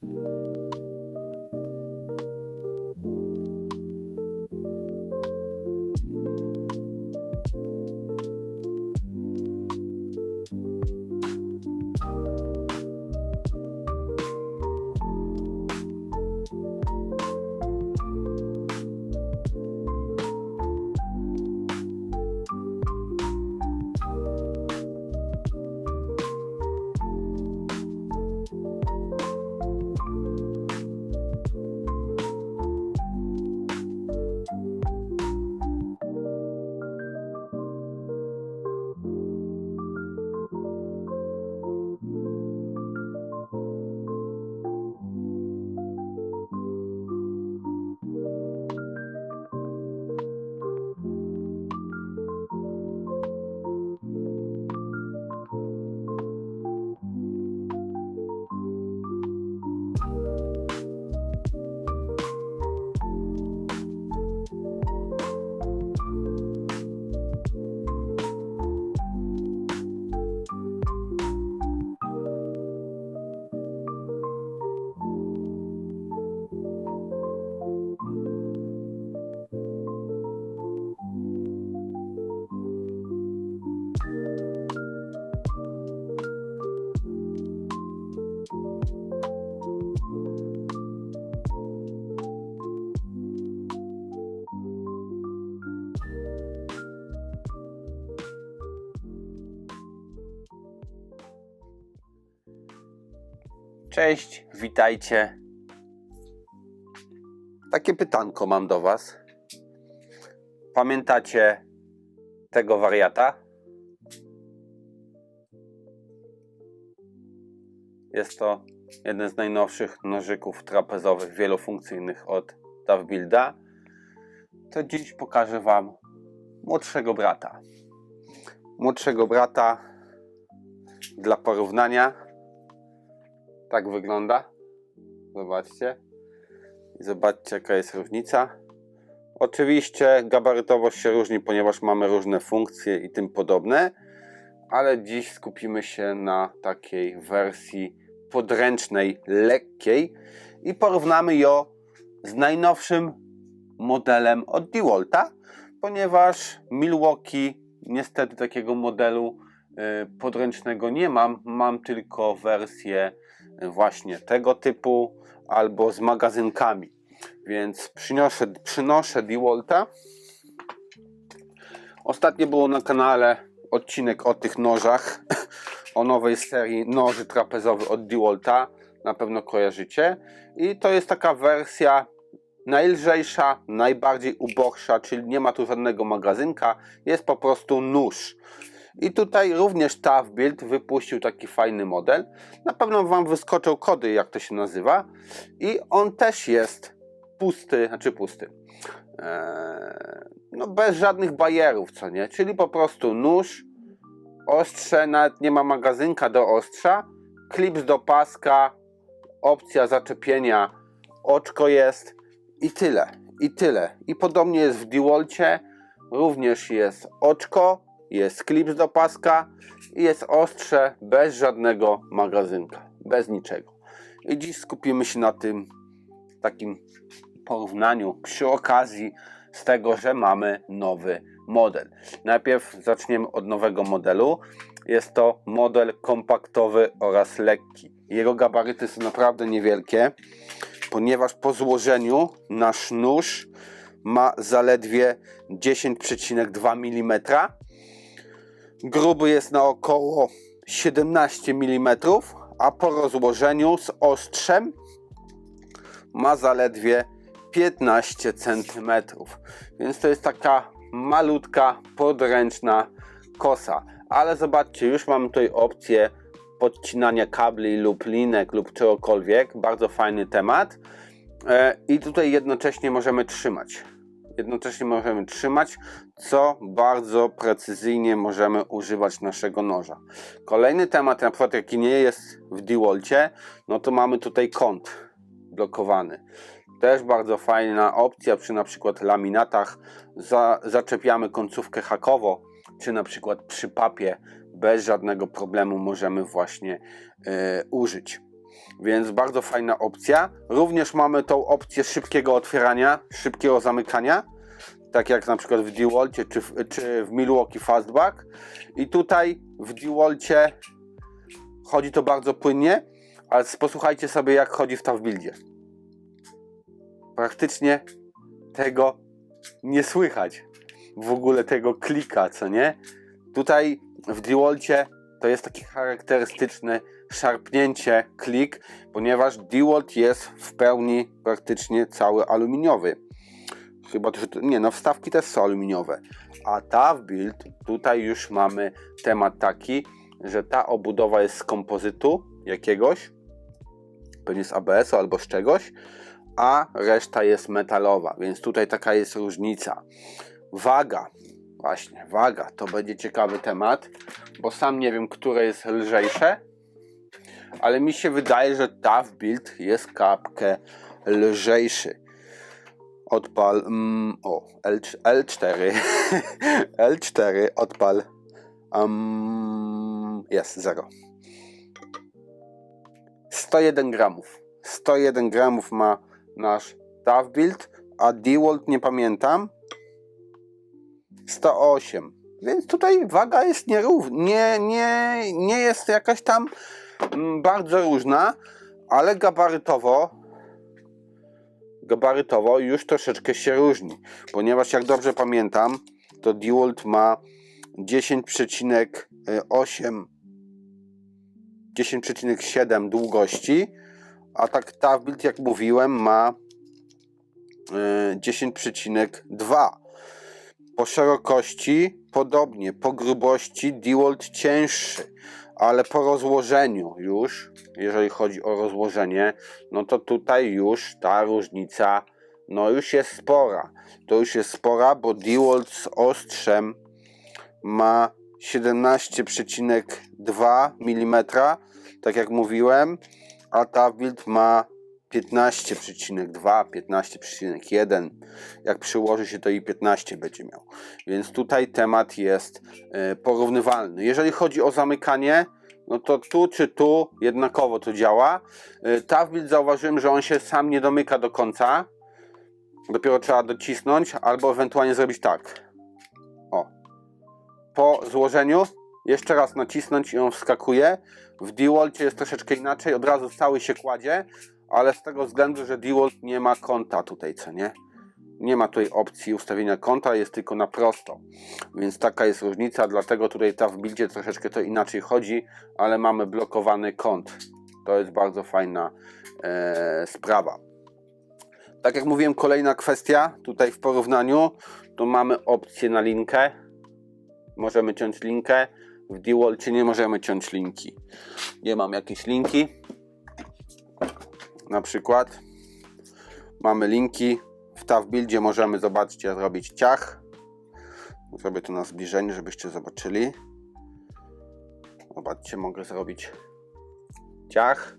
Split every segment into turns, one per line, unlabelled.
Thank you Cześć, witajcie. Takie pytanko mam do Was. Pamiętacie tego wariata? Jest to jeden z najnowszych nożyków trapezowych wielofunkcyjnych od Davbilda. To dziś pokażę Wam młodszego brata. Młodszego brata dla porównania tak wygląda. Zobaczcie. Zobaczcie, jaka jest różnica. Oczywiście gabarytowość się różni, ponieważ mamy różne funkcje i tym podobne, ale dziś skupimy się na takiej wersji podręcznej, lekkiej i porównamy ją z najnowszym modelem od DeWalta, ponieważ Milwaukee niestety takiego modelu y, podręcznego nie mam. Mam tylko wersję właśnie tego typu albo z magazynkami. Więc przynoszę, przynoszę DeWalta. Ostatnio było na kanale odcinek o tych nożach, o nowej serii noży trapezowych od DeWalta. Na pewno kojarzycie. I to jest taka wersja najlżejsza, najbardziej ubogsza, czyli nie ma tu żadnego magazynka. Jest po prostu nóż. I tutaj również Tough Build wypuścił taki fajny model. Na pewno Wam wyskoczą kody, jak to się nazywa. I on też jest pusty, znaczy pusty. Eee, no bez żadnych bajerów, co nie? Czyli po prostu nóż, ostrze, nawet nie ma magazynka do ostrza, klips do paska, opcja zaczepienia, oczko jest i tyle. I tyle. I podobnie jest w DeWalcie, również jest oczko, jest klips do paska i jest ostrze bez żadnego magazynka, bez niczego. I dziś skupimy się na tym takim porównaniu przy okazji z tego, że mamy nowy model. Najpierw zaczniemy od nowego modelu. Jest to model kompaktowy oraz lekki. Jego gabaryty są naprawdę niewielkie, ponieważ po złożeniu nasz nóż ma zaledwie 10,2 mm Gruby jest na około 17 mm, a po rozłożeniu z ostrzem ma zaledwie 15 cm. Więc to jest taka malutka, podręczna kosa. Ale zobaczcie, już mamy tutaj opcję podcinania kabli lub linek lub czegokolwiek. Bardzo fajny temat. E, I tutaj jednocześnie możemy trzymać jednocześnie możemy trzymać, co bardzo precyzyjnie możemy używać naszego noża. Kolejny temat, na przykład jaki nie jest w DeWalcie, no to mamy tutaj kąt blokowany. Też bardzo fajna opcja przy na przykład laminatach. Za, zaczepiamy końcówkę hakowo, czy na przykład przy papie bez żadnego problemu możemy właśnie y, użyć. Więc bardzo fajna opcja. Również mamy tą opcję szybkiego otwierania, szybkiego zamykania, tak jak na przykład w DeWaltie czy w, czy w Milwaukee Fastback. I tutaj w DeWaltie chodzi to bardzo płynnie, ale posłuchajcie sobie jak chodzi w Tavbuildzie. Praktycznie tego nie słychać. W ogóle tego klika, co nie? Tutaj w DeWaltie to jest taki charakterystyczny szarpnięcie klik, ponieważ DeWalt jest w pełni praktycznie cały aluminiowy. Chyba to, nie, no wstawki też są aluminiowe. A ta w build, tutaj już mamy temat taki, że ta obudowa jest z kompozytu jakiegoś, pewnie z ABS-u albo z czegoś, a reszta jest metalowa, więc tutaj taka jest różnica. Waga, właśnie, waga, to będzie ciekawy temat, bo sam nie wiem, które jest lżejsze, ale mi się wydaje, że TAF Build jest kapkę lżejszy. Odpal, mm, o, L, L4, L4, odpal, um, jest, 0. 101 gramów. 101 gramów ma nasz TAF Build, a DeWalt nie pamiętam. 108. Więc tutaj waga jest nierówna, nie, nie, nie jest jakaś tam mm, bardzo różna, ale gabarytowo gabarytowo już troszeczkę się różni, ponieważ jak dobrze pamiętam, to DeWalt ma 10,8 10,7 długości, a tak Tavbuild jak mówiłem ma e, 10,2 po szerokości podobnie, po grubości DeWalt cięższy, ale po rozłożeniu już, jeżeli chodzi o rozłożenie, no to tutaj już ta różnica no już jest spora. To już jest spora, bo DeWalt z ostrzem ma 17,2 mm, tak jak mówiłem, a ta build ma 15,2, 15,1. Jak przyłoży się, to i 15 będzie miał. Więc tutaj temat jest e, porównywalny. Jeżeli chodzi o zamykanie, no to tu czy tu jednakowo to działa. E, Tavbuild zauważyłem, że on się sam nie domyka do końca. Dopiero trzeba docisnąć, albo ewentualnie zrobić tak. O. Po złożeniu jeszcze raz nacisnąć i on wskakuje. W DeWaltie jest troszeczkę inaczej, od razu cały się kładzie, ale z tego względu, że DeWalt nie ma konta tutaj, co nie? Nie ma tutaj opcji ustawienia konta, jest tylko na prosto. Więc taka jest różnica, dlatego tutaj ta w buildzie troszeczkę to inaczej chodzi, ale mamy blokowany kąt. To jest bardzo fajna e, sprawa. Tak jak mówiłem, kolejna kwestia tutaj w porównaniu, to mamy opcję na linkę. Możemy ciąć linkę. W DeWaltie nie możemy ciąć linki. Nie mam jakieś linki. Na przykład mamy linki. W TAF możemy, zobaczcie, zrobić ciach. Zrobię to na zbliżenie, żebyście zobaczyli. Zobaczcie, mogę zrobić ciach.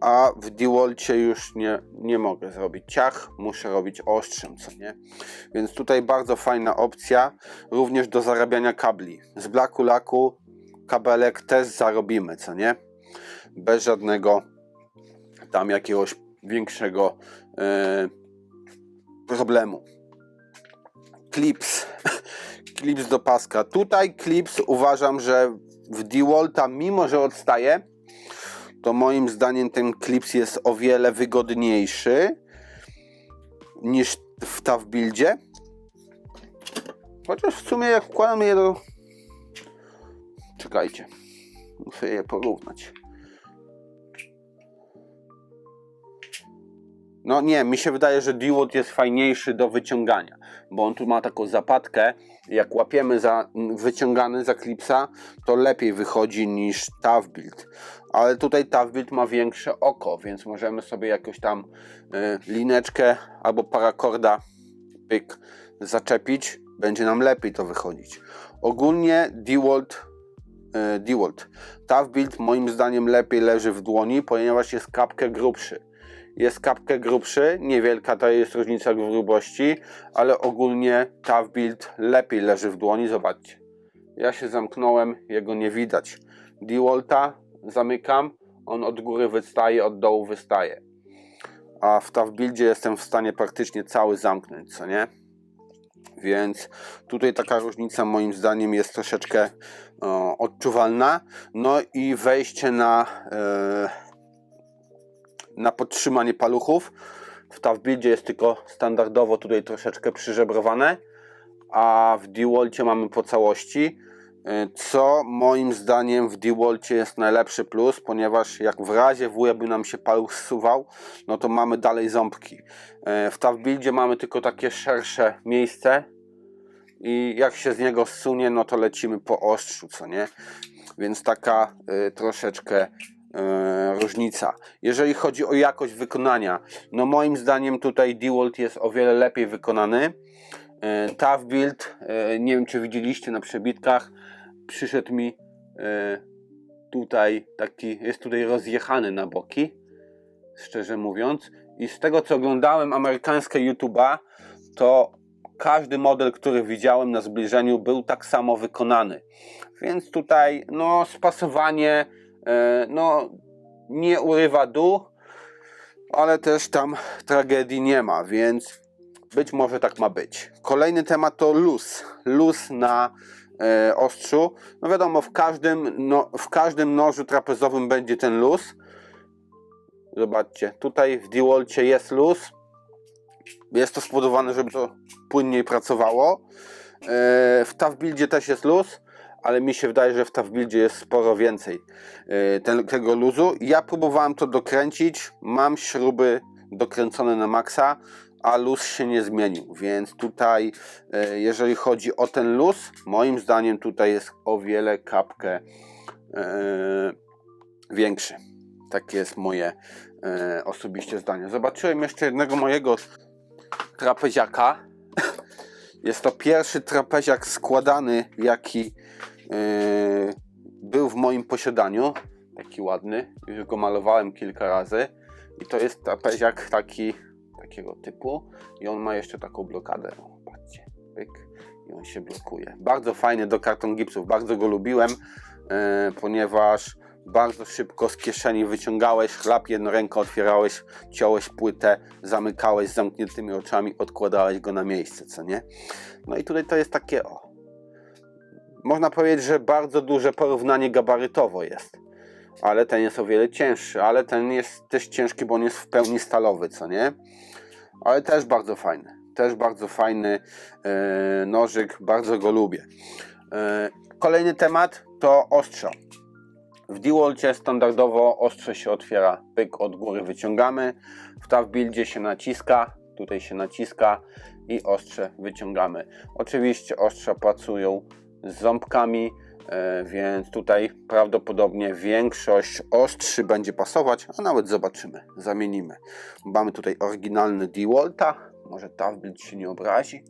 A w DeWaltie już nie, nie mogę zrobić ciach, muszę robić ostrzem, co nie? Więc tutaj bardzo fajna opcja, również do zarabiania kabli. Z Blacku Laku kabelek też zarobimy, co nie? Bez żadnego tam jakiegoś większego e, problemu. Clips. Clips do paska. Tutaj clips uważam, że w DeWalta, mimo że odstaje, to moim zdaniem ten clips jest o wiele wygodniejszy niż w TAF buildzie. Chociaż w sumie jak wkładam je do... Czekajcie. Muszę je porównać. No nie, mi się wydaje, że DeWalt jest fajniejszy do wyciągania, bo on tu ma taką zapadkę, jak łapiemy za wyciągany za klipsa, to lepiej wychodzi niż TAF Build. Ale tutaj TAF Build ma większe oko, więc możemy sobie jakąś tam y, lineczkę albo parakorda pyk zaczepić, będzie nam lepiej to wychodzić. Ogólnie DeWalt y, DeWalt. TAF Build moim zdaniem lepiej leży w dłoni, ponieważ jest kapkę grubszy jest kapkę grubszy, niewielka to jest różnica grubości, ale ogólnie TAF Build lepiej leży w dłoni, zobaczcie. Ja się zamknąłem, jego nie widać. DeWalta zamykam, on od góry wystaje, od dołu wystaje. A w TAF-buildzie jestem w stanie praktycznie cały zamknąć, co nie? Więc tutaj taka różnica moim zdaniem jest troszeczkę o, odczuwalna. No i wejście na, e, na podtrzymanie paluchów. W TAF-buildzie jest tylko standardowo tutaj troszeczkę przyżebrowane, a w DeWaltie mamy po całości. E, Co moim zdaniem w DeWaltie jest najlepszy plus, ponieważ jak w razie wuja by nam się paluch zsuwał, no to mamy dalej ząbki. E, W TAF-buildzie mamy tylko takie szersze miejsce i jak się z niego zsunie, no to lecimy po ostrzu, co nie? Więc taka y, troszeczkę y, różnica. Jeżeli chodzi o jakość wykonania, no moim zdaniem tutaj DeWalt jest o wiele lepiej wykonany. Y, Tough Build, y, nie wiem czy widzieliście na przebitkach, przyszedł mi y, tutaj taki, jest tutaj rozjechany na boki, szczerze mówiąc. I z tego co oglądałem amerykańskie YouTube'a, to każdy model, który widziałem na zbliżeniu, był tak samo wykonany. Więc tutaj, no, spasowanie, e, no, nie urywa dół, ale też tam tragedii nie ma, więc być może tak ma być. Kolejny temat to luz. Luz na e, ostrzu. No wiadomo, w każdym, no, w każdym nożu trapezowym będzie ten luz. Zobaczcie, tutaj w DeWalcie jest luz. Jest to spowodowane, żeby to płynniej pracowało. E, W TAF-buildzie też jest luz, ale mi się wydaje, że w TAF-buildzie jest sporo więcej e, ten, tego luzu. Ja próbowałem to dokręcić, mam śruby dokręcone na maksa, a luz się nie zmienił, więc tutaj e, jeżeli chodzi o ten luz, moim zdaniem tutaj jest o wiele kapkę e, większy. Takie jest moje osobiście zdanie. Zobaczyłem jeszcze jednego mojego trapeziaka. Jest to pierwszy trapeziak składany, jaki yy, był w moim posiadaniu. Taki ładny. Już go malowałem kilka razy. I to jest trapeziak taki, takiego typu. I on ma jeszcze taką blokadę. Patrzcie. Pyk. I on się blokuje. Bardzo fajny do karton gipsów. Bardzo go lubiłem, yy, ponieważ bardzo szybko z kieszeni wyciągałeś chlap, jedną ręką otwierałeś, ciąłeś płytę, zamykałeś z zamkniętymi oczami, odkładałeś go na miejsce, co nie? No i tutaj to jest takie, o, można powiedzieć, że bardzo duże porównanie gabarytowo jest, ale ten jest o wiele cięższy, ale ten jest też ciężki, bo on jest w pełni stalowy, co nie? Ale też bardzo fajny, też bardzo fajny e, nożyk, bardzo go lubię. E, kolejny temat to ostrza. W DeWaltie standardowo ostrze się otwiera, pyk od góry wyciągamy, w TAF-buildzie się naciska, tutaj się naciska i ostrze wyciągamy. Oczywiście ostrza pracują z ząbkami, e, więc tutaj prawdopodobnie większość ostrzy będzie pasować, a nawet zobaczymy, zamienimy. Mamy tutaj oryginalny DeWalta, może TAF-build się nie obrazi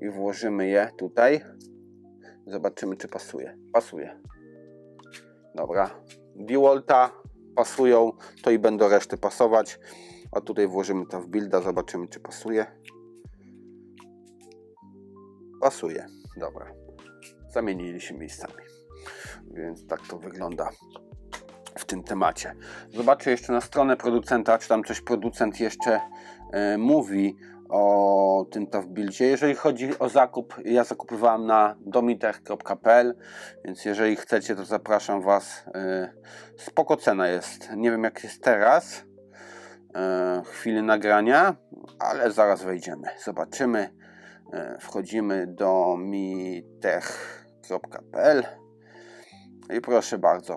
i włożymy je tutaj. Zobaczymy czy pasuje. Pasuje. Dobra, DeWalta pasują, to i będą reszty pasować. A tutaj włożymy to w builda, zobaczymy czy pasuje. Pasuje, dobra. Zamienili się miejscami. Więc tak to wygląda w tym temacie. Zobaczę jeszcze na stronę producenta, czy tam coś producent jeszcze e, mówi o tym buildzie. Jeżeli chodzi o zakup, ja zakupywałem na domitech.pl, więc jeżeli chcecie, to zapraszam Was. E, spoko cena jest. Nie wiem jak jest teraz, e, chwili nagrania, ale zaraz wejdziemy. Zobaczymy. E, wchodzimy do mitech.pl i proszę bardzo.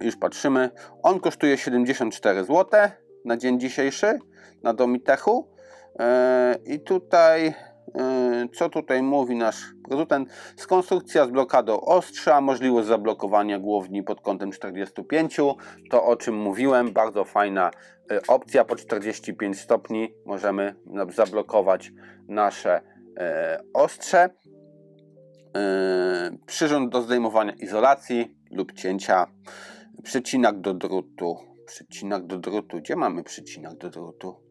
Już patrzymy. On kosztuje 74 zł na dzień dzisiejszy na Domitechu. E, I tutaj, e, co tutaj mówi nasz producent? Z konstrukcja z blokadą ostrza, możliwość zablokowania głowni pod kątem 45. To o czym mówiłem, bardzo fajna e, opcja. Po 45 stopni możemy zablokować nasze ostrze. Przyrząd do zdejmowania izolacji lub cięcia. Przycinak do drutu. Przycinak do drutu. Gdzie mamy przycinak do drutu?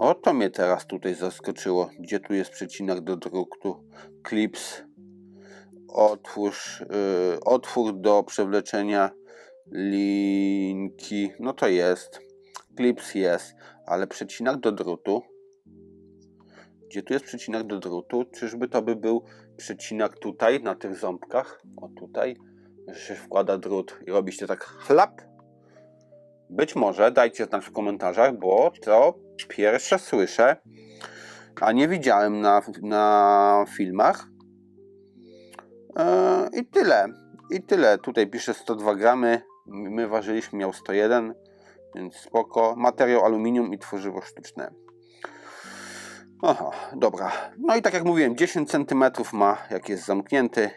O, to mnie teraz tutaj zaskoczyło. Gdzie tu jest przycinak do drutu? Clips. Otwórz, y, otwór do przewleczenia linki, no to jest, klips jest, ale przecinak do drutu, gdzie tu jest przecinak do drutu, czyżby to by był przecinak tutaj, na tych ząbkach, o tutaj, że się wkłada drut i robi się tak chlap? Być może, dajcie znać w komentarzach, bo to pierwsze słyszę, a nie widziałem na, na filmach. E, I tyle. I tyle. Tutaj pisze 102 gramy. My ważyliśmy, miał 101, więc spoko. Materiał aluminium i tworzywo sztuczne. Aha, dobra. No i tak jak mówiłem, 10 cm ma, jak jest zamknięty.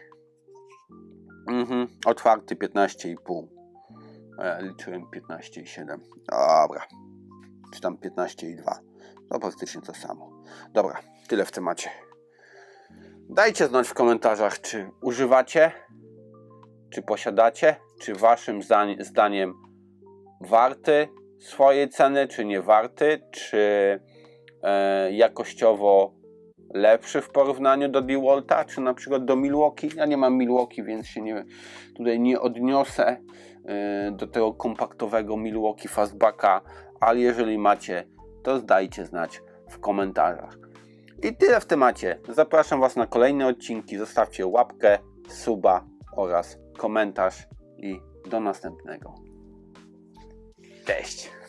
Mhm, otwarty 15,5. E, liczyłem 15,7. Dobra. Czy tam 15,2. To praktycznie to samo. Dobra, tyle w temacie. Dajcie znać w komentarzach, czy używacie, czy posiadacie, czy waszym zdaniem warty swojej ceny, czy nie warty, czy e, jakościowo lepszy w porównaniu do DeWalta, czy na przykład do Milwaukee. Ja nie mam Milwaukee, więc się nie, tutaj nie odniosę e, do tego kompaktowego Milwaukee Fastbacka, ale jeżeli macie, to zdajcie znać w komentarzach. I tyle w temacie. Zapraszam Was na kolejne odcinki. Zostawcie łapkę, suba oraz komentarz i do następnego. Cześć!